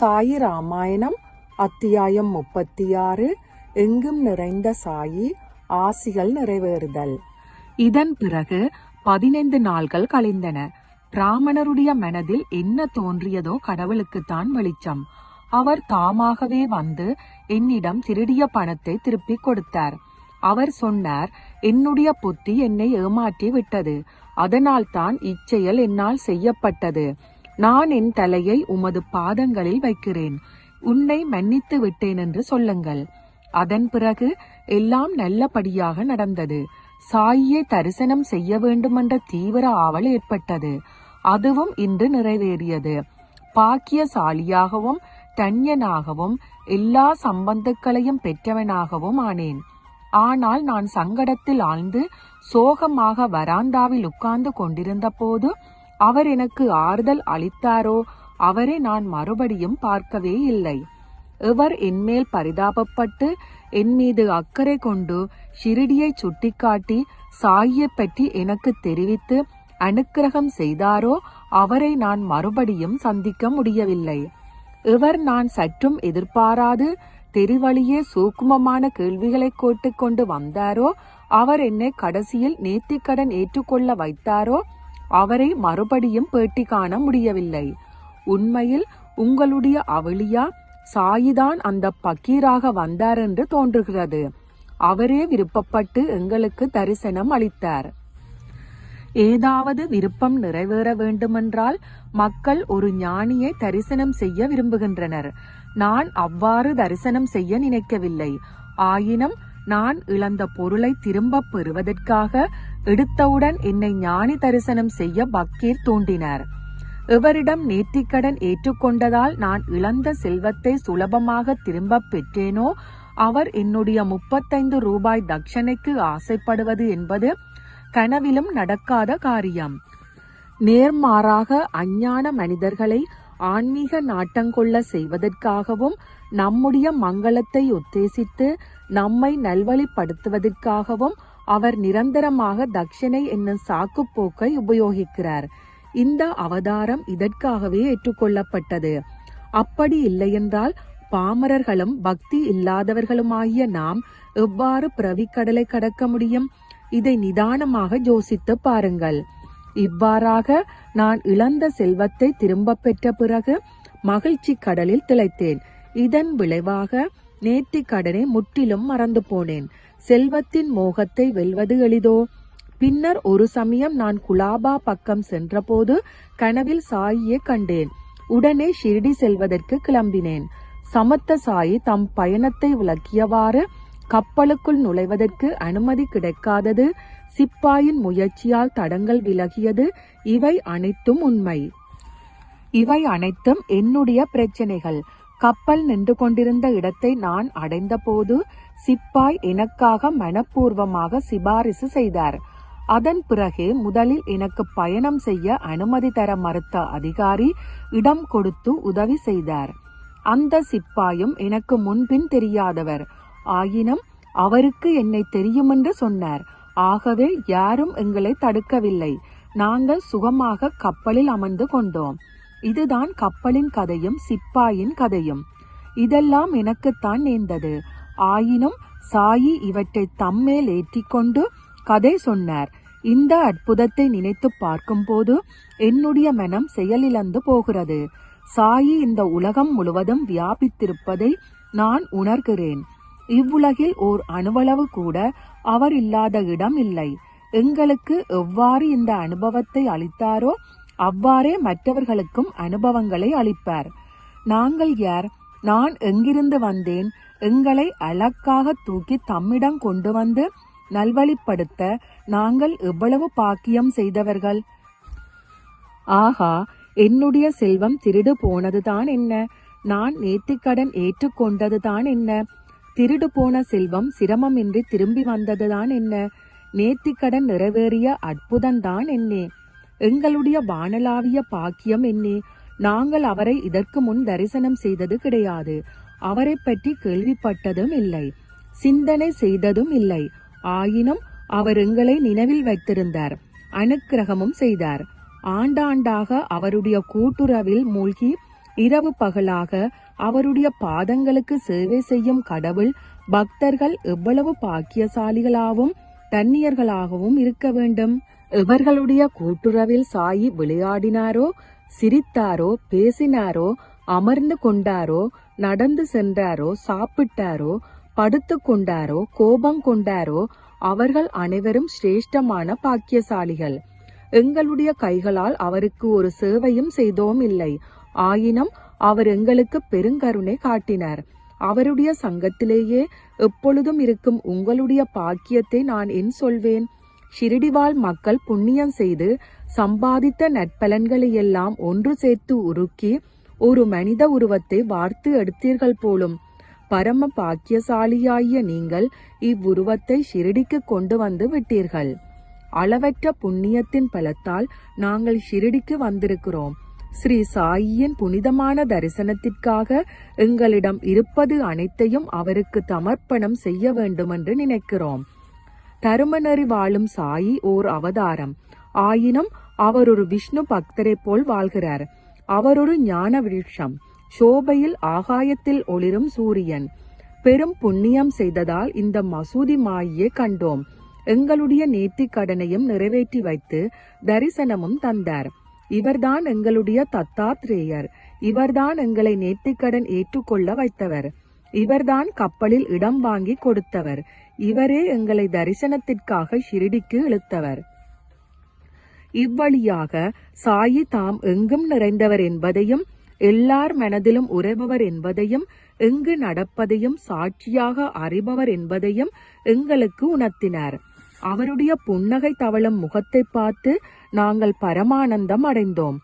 சாயி ராமாயணம் அத்தியாயம் முப்பத்தி ஆறு எங்கும் நிறைந்த சாயி ஆசிகள் நிறைவேறுதல். இதன் பிறகு பதினைந்து நாள்கள் கழிந்தன. பிராமணருடைய மனதில் என்ன தோன்றியதோ கடவுளுக்குத்தான் வெளிச்சம். அவர் தாமாகவே வந்து என்னிடம் திருடிய பணத்தை திருப்பிக் கொடுத்தார். அவர் சொன்னார் என்னுடைய புத்தி என்னை ஏமாற்றி விட்டது அதனால்தான் இச்செயல் என்னால் செய்யப்பட்டது. நான் என் தலையை உமது பாதங்களில் வைக்கிறேன். உன்னை மன்னித்து விட்டேன் என்று சொல்லுங்கள். அதன் பிறகு எல்லாம் நல்லபடியாக நடந்தது. சாயியை தரிசனம் செய்ய வேண்டுமென்ற தீவிர ஆவல் ஏற்பட்டது. அதுவும் இன்று நிறைவேறியது. பாக்கியசாலியாகவும் தன்யனாகவும் எல்லா சம்பந்தங்களையும் பெற்றவனாகவும் ஆனேன். ஆனால் நான் சங்கடத்தில் ஆழ்ந்து சோகமாக வராந்தாவில் உட்கார்ந்து கொண்டிருந்த போது அவர் எனக்கு ஆறுதல் அளித்தாரோ அவரை நான் மறுபடியும் பார்க்கவே இல்லை. எவர் என்மேல் பரிதாபப்பட்டு என் மீது அக்கறை கொண்டு ஷிரிடியை சுட்டிக்காட்டி சாயை பற்றி எனக்கு தெரிவித்து அனுக்கிரகம் செய்தாரோ அவரை நான் மறுபடியும் சந்திக்க முடியவில்லை. இவர் நான் சற்றும் எதிர்பாராது தெரிவழியே சூக்குமமான கேள்விகளை கேட்டுக்கொண்டு வந்தாரோ அவர் என்னை கடைசியில் நேர்த்திக்கடன் ஏற்றுக்கொள்ள வைத்தாரோ அவரை மறுபடியும் பேட்டி காண முடியவில்லை. உண்மையில் உங்களுடைய அவளியா? சாயிதான் அந்த பக்கீராக வந்தார் என்று தோன்றுகிறது. அவரே விருப்பப்பட்டு எங்களுக்கு தரிசனம் அளித்தார். ஏதாவது விருப்பம் நிறைவேற வேண்டுமென்றால் மக்கள் ஒரு ஞானியை தரிசனம் செய்ய விரும்புகின்றனர். நான் அவ்வாறு தரிசனம் செய்ய நினைக்கவில்லை. ஆயினும் நான் இழந்த பொருளை திரும்பப் பெறுவதற்காக எடுத்தவுடன் என்னை ஞானி தரிசனம் செய்ய பக்கீர் தூண்டினார். இவரிடம் நேர்த்திக்கடன் ஏற்றுக்கொண்டதால் நான் இழந்த செல்வத்தை சுலபமாக திரும்பப் பெற்றேனோ அவர் என்னுடைய முப்பத்தைந்து ரூபாய் தட்சணைக்கு ஆசைப்படுவது என்பது கனவிலும் நடக்காத காரியம். நேர்மாறாக அஞ்ஞான மனிதர்களை ஆன்மீக நாட்டங்கொள்ள செய்வதற்காகவும் நம்முடைய மங்களத்தை உத்தேசித்து நம்மை நல்வழிப்படுத்துவதற்காகவும் அவர் நிரந்தரமாக தக்ஷனை என்னும் சாக்குப்போக்கை உபயோகிக்கிறார். இந்த அவதாரம் இதற்காகவே ஏற்றுக்கொள்ளப்பட்டது. அப்படி இல்லையென்றால் பாமரர்களும் பக்தி இல்லாதவர்களுமாகிய நாம் எவ்வாறு பிரவிக்கடலை கடக்க முடியும்? இதை நிதானமாக யோசித்து பாருங்கள். இவ்வாறாக நான் இழந்த செல்வத்தை திரும்ப பெற்ற பிறகு மகிழ்ச்சி கடலில் திளைத்தேன். இதன் விளைவாக நேர்த்திக்கடனை முற்றிலும் மறந்து போனேன். செல்வத்தின் மோகத்தை வெல்வது எளிதோ? பின்னர் ஒரு சமயம் நான் குலாபா பக்கம் சென்றபோது கனவில் சாயியை கண்டேன். உடனே ஷிர்டி செல்வதற்கு கிளம்பினேன். சமத்த சாயி தம் பயணத்தை விளக்கியவாறு கப்பலுக்குள் நுழைவதற்கு அனுமதி கிடைக்காதது சிப்பாயின் முயற்சியால் தடங்கள் விலகியது இவை அனைத்தும் உண்மை. இவை அனைத்தும் என்னுடைய பிரச்சனைகள். கப்பல் நின்று கொண்டிருந்த இடத்தை நான் அடைந்தபோது சிப்பாய் எனக்காக மனப்பூர்வமாக சிபாரிசு செய்தார். அதன் பிறகு முதலில் எனக்கு பயணம் செய்ய அனுமதி தர மறுத்த அதிகாரி இடம் கொடுத்து உதவி செய்தார். அந்த சிப்பாயும் எனக்கு முன்பின் தெரியாதவர். ஆயினும் அவருக்கு என்னை தெரியுமென்று சொன்னார். ஆகவே யாரும் எங்களை தடுக்கவில்லை. நாங்கள் சுகமாக கப்பலில் அமர்ந்து கொண்டோம். இதுதான் கப்பலின் கதையும் சிப்பாயின் கதையும். இதெல்லாம் எனக்குத்தான் நேர்ந்தது. ஆயினும் சாயி இவற்றை தம்மேல் ஏற்றிக்கொண்டு கதை சொன்னார். இந்த அற்புதத்தை நினைத்து பார்க்கும்போது என்னுடைய மனம் செயலிழந்து போகிறது. சாயி இந்த உலகம் முழுவதும் வியாபித்திருப்பதை நான் உணர்கிறேன். இவ்வுலகில் ஓர் அணுவளவு கூட அவர் இல்லாத இடம் இல்லை. எங்களுக்கு எவ்வாறு இந்த அனுபவத்தை அளித்தாரோ அவ்வாறே மற்றவர்களுக்கும் அனுபவங்களை அளிப்பார். நாங்கள் யார்? நான் எங்கிருந்து வந்தேன்? எங்களை அழக்காக தூக்கி தம்மிடம் கொண்டு வந்து நல்வழிப்படுத்த நாங்கள் எவ்வளவு பாக்கியம் செய்தவர்கள்? ஆகா என்னுடைய செல்வம் திருடு போனதுதான் என்ன? நான் நேர்த்திக்கடன் ஏற்றுக்கொண்டதுதான் என்ன? திருடு போன செல்வம் சிரமமின்றி திரும்பி வந்ததுதான் என்ன? நேர்த்திக்கடன் நிறைவேறிய அற்புதம்தான் என்னே. எங்களுடைய வானலாவிய பாக்கியம் என்னே. நாங்கள் அவரை இதற்கு முன் தரிசனம் செய்தது கிடையாது. அவரை பற்றி கேள்விப்பட்டதும் இல்லை. சிந்தனை செய்ததும் இல்லை. ஆயினும் அவர் எங்களை நினைவில் வைத்திருந்தார். அனுக்கிரகமும் செய்தார். ஆண்டாண்டாக அவருடைய கூட்டுறவில் மூழ்கி இரவு பகலாக அவருடைய பாதங்களுக்கு சேவை செய்யும் கடவுள் பக்தர்கள் எவ்வளவு பாக்கியசாலிகளாகவும் தன்னியர்களாகவும் இருக்க வேண்டும். இவர்களுடைய கூட்டுறவில் சாயி விளையாடினாரோ சிரித்தாரோ பேசினாரோ அமர்ந்து கொண்டாரோ நடந்து சென்றாரோ சாப்பிட்டாரோ படுத்து கொண்டாரோ கோபம் கொண்டாரோ அவர்கள் அனைவரும் சிரேஷ்டமான பாக்கியசாலிகள். எங்களுடைய கைகளால் அவருக்கு ஒரு சேவையும் செய்தோம் இல்லை. ஆயினும் அவர் எங்களுக்கு பெருங்கருணை காட்டினார். அவருடைய சங்கத்திலேயே எப்பொழுதும் இருக்கும் உங்களுடைய பாக்கியத்தை நான் என் சொல்வேன். ஷிரடிவாழ் மக்கள் புண்ணியம் செய்து சம்பாதித்த நற்பலன்களையெல்லாம் ஒன்று சேர்த்து உருக்கி ஒரு மனித உருவத்தை வார்த்து எடுத்தீர்கள் போலும். பரம பாக்கியசாலியாகிய நீங்கள் இவ்வுருவத்தை ஷிரடிக்கு கொண்டு வந்து விட்டீர்கள். அளவற்ற புண்ணியத்தின் பலத்தால் நாங்கள் ஷிரடிக்கு வந்திருக்கிறோம். ஸ்ரீ சாயியின் புனிதமான தரிசனத்திற்காக எங்களிடம் இருப்பது அனைத்தையும் அவருக்கு சமர்ப்பணம் செய்ய வேண்டுமென்று நினைக்கிறோம். தருமநெறி வாழும் சாயி ஓர் அவதாரம். ஆயினும் அவர் ஒரு விஷ்ணு பக்தரைப் போல் வாழ்கிறார். அவர் ஒரு ஞான விருட்சம். சோபையில் ஆகாயத்தில் ஒளிரும் சூரியன். பெரும் புண்ணியம் செய்ததால் இந்த மசூதி மாயை கண்டோம். எங்களுடைய நேர்த்திக் கடனையும் நிறைவேற்றி வைத்து தரிசனமும் தந்தார். இவர்தான் எங்களுடைய தத்தாத்ரேயர். இவர்தான் எங்களை நேர்த்திக்கடன் ஏற்றுக்கொள்ள வைத்தவர். இவர்தான் கப்பலில் இடம் வாங்கி கொடுத்தவர். இவரே எங்களை தரிசனத்திற்காக ஷிரிடிக்கு இழுத்தவர். இவ்வழியாக சாயி தாம் எங்கும் நிறைந்தவர் என்பதையும் எல்லார் மனதிலும் உறைபவர் என்பதையும் எங்கு நடப்பதையும் சாட்சியாக அறிபவர் என்பதையும் எங்களுக்கு உணர்த்தினார். அவருடைய புன்னகை தவழும் முகத்தை பார்த்து நாங்கள் பரமானந்தம் அடைந்தோம்.